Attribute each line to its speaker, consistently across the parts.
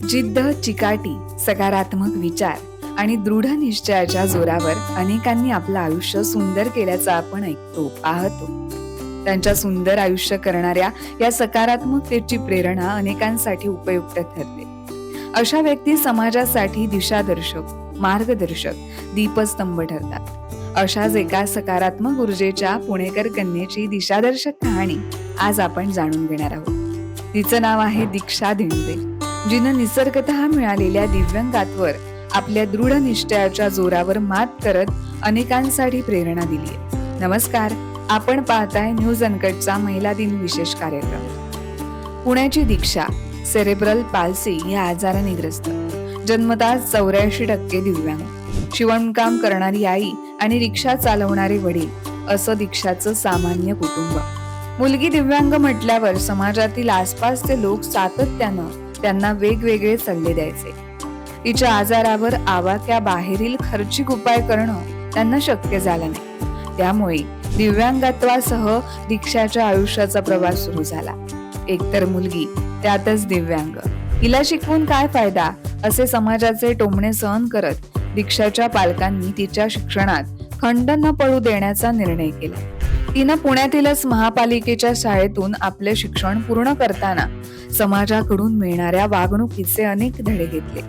Speaker 1: जिद्द चिकाटी सकारात्मक विचार आणि दृढ निश्चयाच्या जोरावर अनेकांनी आपलं आयुष्य सुंदर केल्याचं आपण ऐकतो पाहतो. त्यांच्या सुंदर आयुष्य करणाऱ्या या सकारात्मकतेची प्रेरणा अनेकांसाठी उपयुक्त ठरते. अशा व्यक्ती समाजासाठी दिशादर्शक मार्गदर्शक दीपस्तंभ ठरतात. अशाच एका सकारात्मक ऊर्जेच्या पुणेकर कन्येची दिशादर्शक कहाणी आज आपण जाणून घेणार आहोत. तिचं नाव आहे दीक्षा धिंडे जिनं निसर्गत मिळालेल्या दिव्यांगांवर आपल्या दृढ निश्चयाच्या जोरावर मात करत अनेकांसाठी प्रेरणा दिली नमस्कार आपण पाहताय न्यूज अनकटचा महिला दिन विशेष कार्यक्रम. पुण्याची दीक्षा सेरेब्रल पाल्सी या आजाराने ग्रस्त जन्मदास चौऱ्याऐंशी टक्के दिव्यांग. शिवणकाम करणारी आई आणि रिक्षा चालवणारे वडील असं दीक्षाचं सामान्य कुटुंब. मुलगी दिव्यांग म्हटल्यावर समाजातील आसपासचे लोक सातत्यानं त्यांना वेगवेगळे सल्ले द्यायचे. तिच्या आजारावर आवाक्या बाहेरील खर्चिक उपाय करणं त्यांना शक्य झालं नाही. त्यामुळे दिव्यांगत्वासह दीक्षाच्या आयुष्याचा प्रवास सुरू झाला. एकतर मुलगी त्यातच दिव्यांग. हिला शिकवून काय फायदा? असे समाजाचे टोमणे सहन करत दीक्षाच्या पालकांनी तिच्या शिक्षणात खंड न पडू देण्याचा निर्णय केला. तिनं पुण्यातीलच महापालिकेच्या शाळेतून आपले शिक्षण पूर्ण करताना समाजाकडून मिळणाऱ्या वागणुकीचे अनेक धडे घेतले.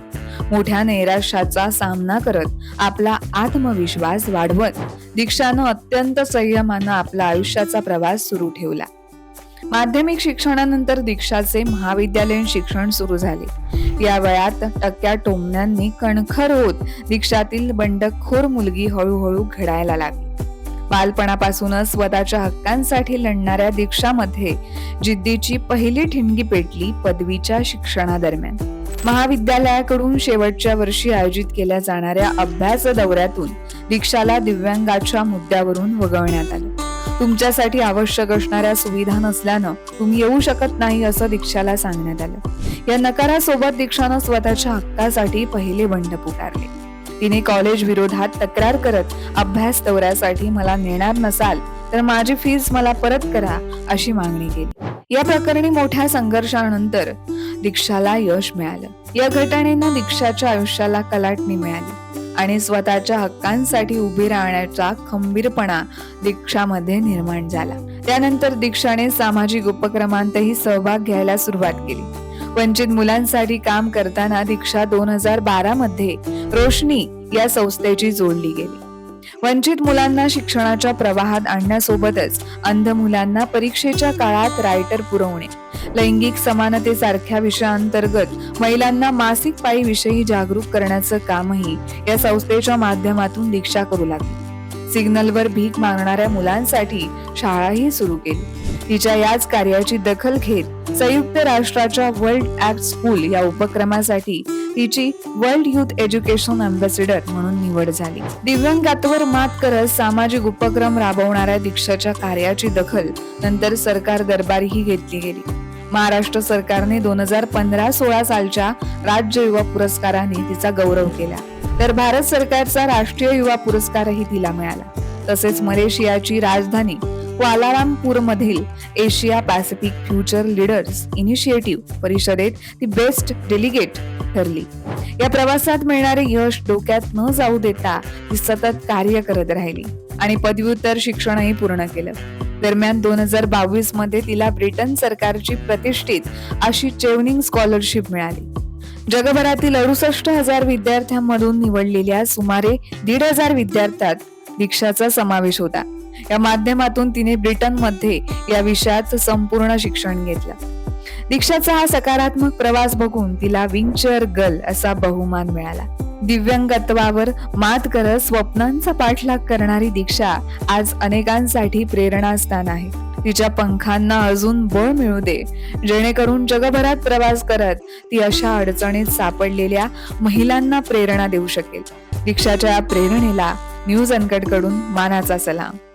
Speaker 1: मोठ्या नैराश्याचा सामना करत आपला आत्मविश्वास वाढवत दीक्षानं अत्यंत संयमानं आपला आयुष्याचा प्रवास सुरू ठेवला. माध्यमिक शिक्षणानंतर दीक्षाचे महाविद्यालयीन शिक्षण सुरू झाले. या वयात टक्क्या टोमण्यांनी कणखर होत दीक्षातील बंडखोर मुलगी हळूहळू घडायला लागली. बालपणापासूनच स्वतःच्या हक्कांसाठी लढणाऱ्या दीक्षामध्ये जिद्दीची पहिली ठिणगी पेटली पदवीच्या शिक्षणादरम्यान. महाविद्यालयाकडून शेवटच्या वर्षी आयोजित केल्या जाणाऱ्या अभ्यास दौऱ्यातून दीक्षाला दिव्यांगाच्या मुद्द्यावरून वगळण्यात आलं. तुमच्यासाठी आवश्यक असणाऱ्या सुविधा नसल्यानं तुम्ही येऊ शकत नाही असं दीक्षाला सांगण्यात आलं. या नकारासोबत दीक्षानं स्वतःच्या हक्कासाठी पहिले बंड पुकारले. तिने कॉलेज विरोधात तक्रार करत अभ्यास दौऱ्यासाठी मला नेणार नसाल तर माझी फीस मला परत करा अशी मागणी केली. या प्रकरणी मोठ्या संघर्षानंतर दीक्षाला यश मिळालं. या घटनेनं दीक्षाच्या आयुष्याला कलाटणी मिळाली आणि स्वतःच्या हक्कांसाठी उभी राहण्याचा खंबीरपणा दीक्षामध्ये निर्माण झाला. त्यानंतर दीक्षाने सामाजिक उपक्रमांतही सहभाग घ्यायला सुरुवात केली. वंचित मुलांसाठी काम करताना दीक्षा दोन हजार बारा मध्ये रोशनी या संस्थेची जोडली गेली. वंचित मुलांना शिक्षणाच्या प्रवाहात आणण्यासोबतच अंध मुलांना परीक्षेच्या काळात रायटर पुरवणे लैंगिक समानतेसारख्या विषयांतर्गत महिलांना मासिक पाळी जागरूक करण्याचं कामही या संस्थेच्या माध्यमातून दीक्षा करू लागली. सिग्नलवर भीक मागणाऱ्या मुलांसाठी शाळाही सुरू केली. तिच्या याच कार्याची दखल घेत संयुक्त राष्ट्राच्या वर्ल्ड ऍप स्कूल या उपक्रमासाठी तिची वर्ल्ड युथ एज्युकेशन अम्बॅसिडर म्हणून निवड झाली. दिव्यांगात्वर मात करत सामाजिक उपक्रम राबवणाऱ्या दीक्षाच्या कार्याची दखल नंतर सरकार दरबारीही घेतली गेली. महाराष्ट्र सरकारने दोन हजार पंधरा सोळा सालच्या राज्य युवा पुरस्काराने तिचा गौरव केला. तर भारत सरकारचा राष्ट्रीय युवा पुरस्कारही तिला मिळाला. तसेच मलेशियाची राजधानी क्वालारामपूरमधील Asia Pacific future leaders initiative परिषदेत ती बेस्ट डेलिगेट ठरली. या प्रवासात मिळणारे यश डोक्यात न जाऊ देता ती सतत कार्य करत राहिली आणि पदव्युत्तर शिक्षणही पूर्ण केलं. दरम्यान दोन हजार बावीसमध्ये तिला ब्रिटन सरकारची प्रतिष्ठित अशी चेवनिंग स्कॉलरशिप मिळाली. जगभरातील अडुसष्ट हजार विद्यार्थ्यांमधून निवडलेल्या सुमारे दीड हजार विद्यार्थ्यात दीक्षाचा समावेश होता. या माध्यमातून तिने ब्रिटनमध्ये या विषयात संपूर्ण शिक्षण घेतलं. दीक्षाचा हा सकारात्मक प्रवास बघून तिला विंगचेअर गर्ल असा बहुमान मिळाला. दिव्यांगत्वावर मात करत स्वप्नांचा पाठलाग करणारी दीक्षा आज अनेकांसाठी प्रेरणास्थान आहे. तिच्या पंखांना अजून बळ मिळू दे. जेणेकरून जगभरात प्रवास करत ती अशा अडचणीत सापडलेल्या महिलांना प्रेरणा देऊ शकेल. दीक्षाच्या या प्रेरणेला न्यूज अनकटकडून मानाचा सलाम.